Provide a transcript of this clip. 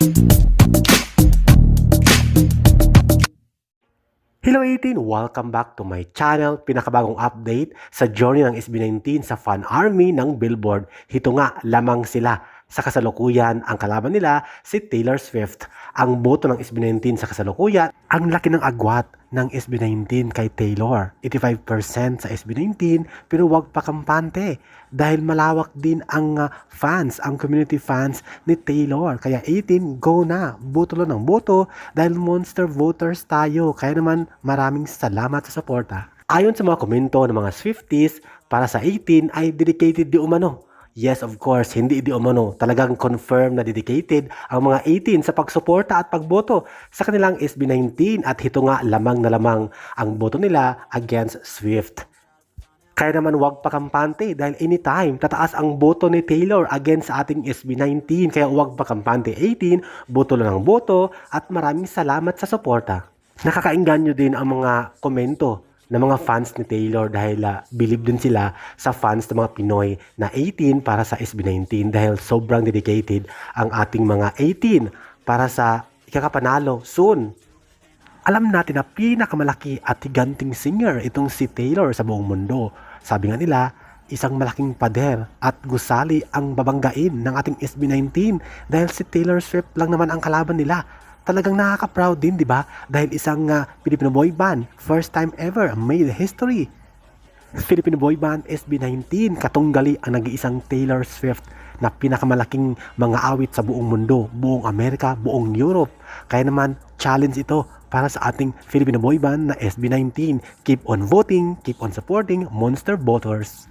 Hello 18! Welcome back to my channel. Pinakabagong update sa journey ng SB19 sa fan army ng Billboard. Hito nga, lamang sila. Sa kasalukuyan, ang kalaban nila si Taylor Swift. Ang boto ng SB19 sa kasalukuyan, ang laki ng agwat ng SB19 kay Taylor. 85% sa SB19 pero wag pa kampante dahil malawak din ang ah, fans, ang community fans ni Taylor. Kaya 18, go na. Boto lang ng boto dahil monster voters tayo. Kaya naman maraming salamat sa suporta. Ayon sa mga komento ng mga Swifties, para sa 18 ay dedicated di umano Yes, of course, hindi di umano. Talagang confirm na dedicated ang mga 18 sa pagsuporta at pagboto sa kanilang SB19 at hito nga lamang na lamang ang boto nila against Swift. Kaya naman wag pa kampante dahil anytime tataas ang boto ni Taylor against sa ating SB19 kaya wag pa kampante 18, boto lang ang boto at maraming salamat sa suporta. Nakakainganyo din ang mga komento ng mga fans ni Taylor dahil uh, believe din sila sa fans ng mga Pinoy na 18 para sa SB19 dahil sobrang dedicated ang ating mga 18 para sa ikakapanalo soon. Alam natin na pinakamalaki at higanting singer itong si Taylor sa buong mundo. Sabi nga nila, isang malaking pader at gusali ang babanggain ng ating SB19 dahil si Taylor Swift lang naman ang kalaban nila talagang nakaka-proud din, di ba? Dahil isang uh, Filipino boy band, first time ever, made history. Filipino boy band SB19, katunggali ang nag-iisang Taylor Swift na pinakamalaking mga awit sa buong mundo, buong Amerika, buong Europe. Kaya naman, challenge ito para sa ating Filipino boy band na SB19. Keep on voting, keep on supporting Monster Voters.